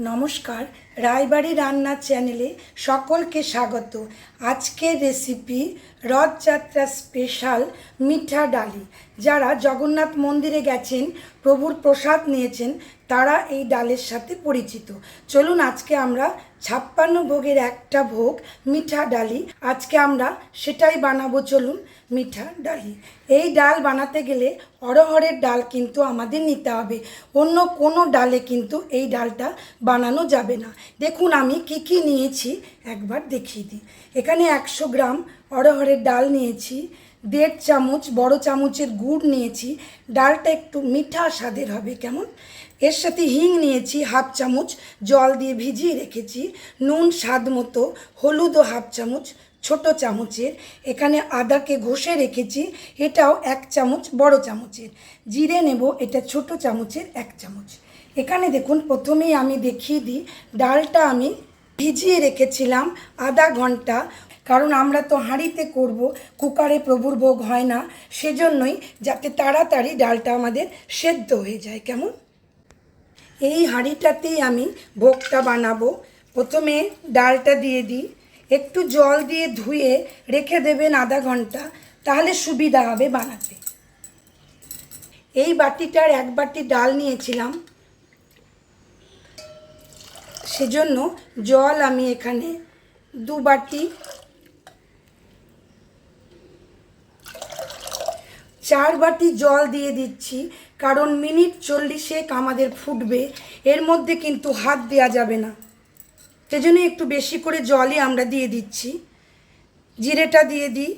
নমস্কার রায়বাড়ি রান্না চ্যানেলে সকলকে স্বাগত। আজকের রেসিপি রথযাত্রা স্পেশাল মিঠা ডালি। যারা জগন্নাথ মন্দিরে গেছেন, প্রভুর প্রসাদ নিয়েছেন, তারা এই ডালের সাথে পরিচিত। চলুন আজকে আমরা ছাপ্পান্ন ভোগের একটা ভোগ মিঠা ডালি। আজকে আমরা সেটাই বানাবো, চলুন মিঠা ডালি। এই ডাল বানাতে গেলে অরহরের ডাল কিন্তু আমাদের নিতে হবে। অন্য কোনো ডালে কিন্তু এই ডালটা বানানো যাবে না। দেখুন আমি কি কি নিয়েছি, একবার দেখিয়ে দিই। এখানে একশো গ্রাম অরহরের ডাল নিয়েছি, দেড় চামচ, বড় চামচের গুড় নিয়েছি, ডালটা একটু মিঠা স্বাদের হবে কেমন? এর সাথে হিং নিয়েছি, হাফ চামচ, জল দিয়ে ভিজিয়ে রেখেছি, নুন স্বাদ মতো হলুদও হাফ চামচ, ছোট চামচের। এখানে আদাকে ঘষে রেখেছি, এটাও এক চামচ, বড় চামচের। জিরে নেব, এটা ছোট চামচের, এক চামচ। এখানে দেখুন, প্রথমেই আমি দেখিয়ে দিই। ডালটা আমি ভিজিয়ে রেখেছিলাম আধা ঘণ্টা। কারণ আমরা তো হাঁড়িতে করব, কুকারে প্রভুর ভোগ হয় না। সেজন্যই যাতে তাড়াতাড়ি ডালটা আমাদের সেদ্ধ হয়ে যায়। কেমন? এই হাঁড়িটাতেই আমি ভোগটা বানাবো। প্রথমে ডালটা দিয়ে দিই। একটু জল দিয়ে ধুয়ে রেখে দেবেন আধা ঘণ্টা। তাহলে সুবিধা হবে বানাতে। এই বাটিটার এক বাটি ডাল নিয়েছিলাম। সেজন্য জল আমি এখানে দু বাটি চার বাটি জল দিয়ে দিচ্ছি, কারণ মিনিট চল্লিশেক আমাদের ফুটবে, এর মধ্যে কিন্তু হাত দেওয়া যাবে না। সেজন্য একটু বেশি করে জলই আমরা দিয়ে দিচ্ছি। জিরেটা দিয়ে দিই।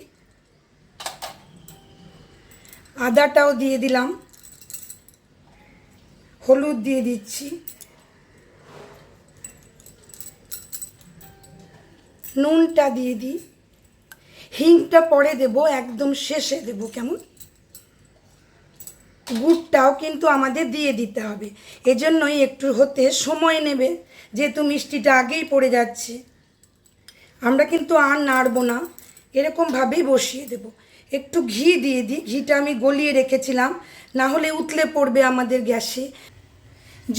আদাটাও দিয়ে দিলাম। হলুদ দিয়ে দিচ্ছি। নুনটা দিয়ে দিই। হিংটা পরে দেব, একদম শেষে দেব কেমন? গুড়টাও কিন্তু আমাদের দিয়ে দিতে হবে। এজন্যই একটু হতে সময় নেবে, যেহেতু মিষ্টিটা আগেই পড়ে যাচ্ছে। আমরা কিন্তু আর নাড়বো না, এরকমভাবেই বসিয়ে দেব। একটু ঘি দিয়ে দিই, ঘিটা আমি গলিয়ে রেখেছিলাম, না হলে উতলে পড়বে আমাদের গ্যাসে।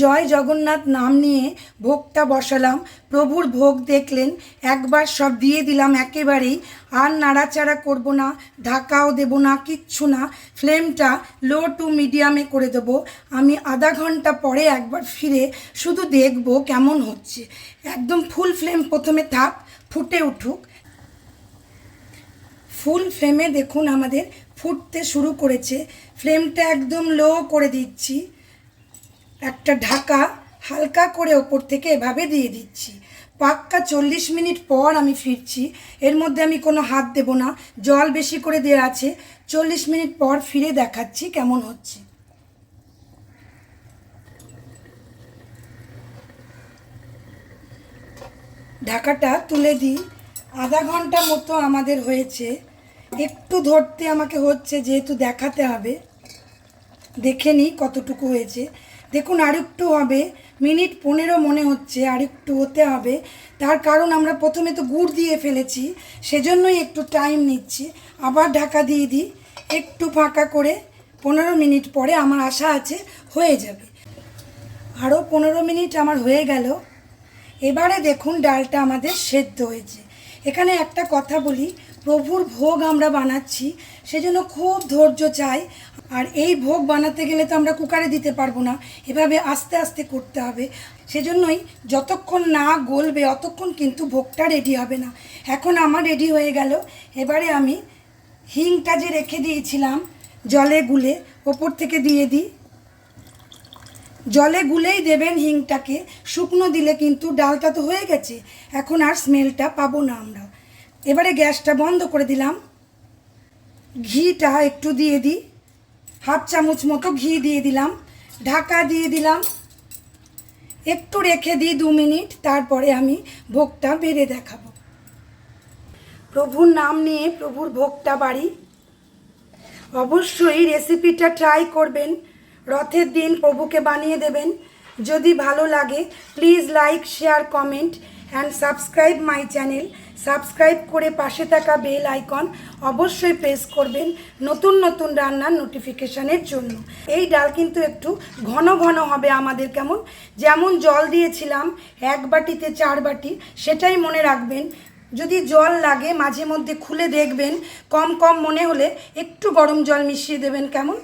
জয় জগন্নাথ নাম নিয়ে ভোগটা বসালাম। প্রভুর ভোগ দেখলেন, একবার সব দিয়ে দিলাম একেবারেই। আর নাড়াচাড়া করব না, ঢাকাও দেব না, কিচ্ছু না। ফ্লেমটা লো টু মিডিয়ামে করে দেব। আমি আধা ঘণ্টা পরে একবার ফিরে শুধু দেখব কেমন হচ্ছে। একদম ফুল ফ্লেম প্রথমে থাক, ফুটে উঠুক। ফুল ফ্লেমে দেখুন আমাদের ফুটতে শুরু করেছে। ফ্লেমটা একদম লো করে দিচ্ছি। একটা ঢাকা হালকা করে ওপর থেকে এভাবে দিয়ে দিচ্ছি। পাক্কা চল্লিশ মিনিট পর আমি ফিরছি। এর মধ্যে আমি কোনো হাত দেব না। জল বেশি করে দেওয়া আছে। চল্লিশ মিনিট পর ফিরে দেখাচ্ছি কেমন হচ্ছে। ঢাকাটা তুলে দিই। আধা ঘণ্টা মতো আমাদের হয়েছে। একটু ধরতে আমাকে হচ্ছে যেহেতু দেখাতে হবে। দেখে নিই কতটুকু হয়েছে। দেখুন, আরেকটু হবে। মিনিট পনেরো মনে হচ্ছে, আরেকটু হতে হবে। তার কারণ আমরা প্রথমে তো গুড় দিয়ে ফেলেছি, সেজন্যই একটু টাইম নিচ্ছি। আবার ঢাকা দিয়ে দিই, একটু ফাঁকা করে পনেরো মিনিট পরে আমার আশা আছে হয়ে যাবে। আরও পনেরো মিনিট আমার হয়ে গেল। এবারে দেখুন, ডালটা আমাদের সেদ্ধ হয়েছে। এখানে একটা কথা বলি, প্রভুর ভোগ আমরা বানাচ্ছি, সেজন্য খুব ধৈর্য চাই। আর এই ভোগ বানাতে গেলে তো আমরা কুকারে দিতে পারব না। এভাবে আস্তে আস্তে করতে হবে। সেজন্যই যতক্ষণ না গলবে, অতক্ষণ কিন্তু ভোগটা রেডি হবে না। এখন আমার রেডি হয়ে গেল। এবারে আমি হিংটা যে রেখে দিয়েছিলাম, জলে গুলে, ওপর থেকে দিয়ে দিই। জলে গুলেই দেবেন হিংটাকে। শুকনো দিলে কিন্তু ডালটা তো হয়ে গেছে। এখন আর স্মেলটা পাবো না আমরা। এবারে গ্যাসটা বন্ধ করে দিলাম। ঘিটা একটু দিয়ে দিই। হাফ চামচ মতো ঘি দিয়ে দিলাম, ঢাকা দিয়ে দিলাম। একটু রেখে দিই দু মিনিট, তারপরে আমি ভোগটা বেড়ে দেখাবো। প্রভুর নাম নিয়ে প্রভুর ভোগটা বাড়ি। অবশ্যই রেসিপিটা ট্রাই করবেন, রথের দিন প্রভুকে বানিয়ে দেবেন। যদি ভালো লাগে please like share comment and subscribe my channel subscribe করে পাশে থাকা বেল আইকন অবশ্যই প্রেস করবেন নতুন নতুন রান্নার নোটিফিকেশানের জন্য। এই ডাল কিন্তু একটু ঘন ঘন হবে আমাদের কেমন? যেমন জল দিয়েছিলাম, এক বাটিতে চার বাটি, সেটাই মনে রাখবেন। যদি জল লাগে, মাঝে মধ্যে খুলে দেখবেন, কম কম মনে হলে একটু গরম জল মিশিয়ে দেবেন কেমন?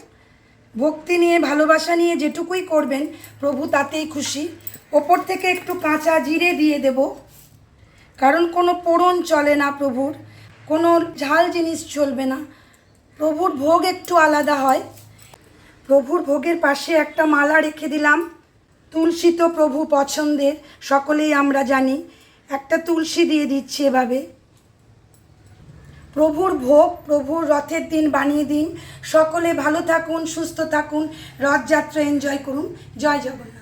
ভক্তি নিয়ে, ভালোবাসা নিয়ে যেটুকুই করবেন, প্রভু তাতেই খুশি। ওপর থেকে একটু কাঁচা জিরে দিয়ে দেব। কারণ কোনো পোড়ন চলে না প্রভুর, কোনো ঝাল জিনিস চলবে না। প্রভুর ভোগ একটু আলাদা হয়। প্রভুর ভোগের পাশে একটা মালা রেখে দিলাম। তুলসী তো প্রভু পছন্দের, সকলেই আমরা জানি। একটা তুলসী দিয়ে দিচ্ছি এভাবে। প্রভুর ভোগ, প্রভুর রথের দিন বানিয়ে দিন। সকলে ভালো থাকুন, সুস্থ থাকুন। রথযাত্রা এনজয় করুন। জয় জগন্নাথ।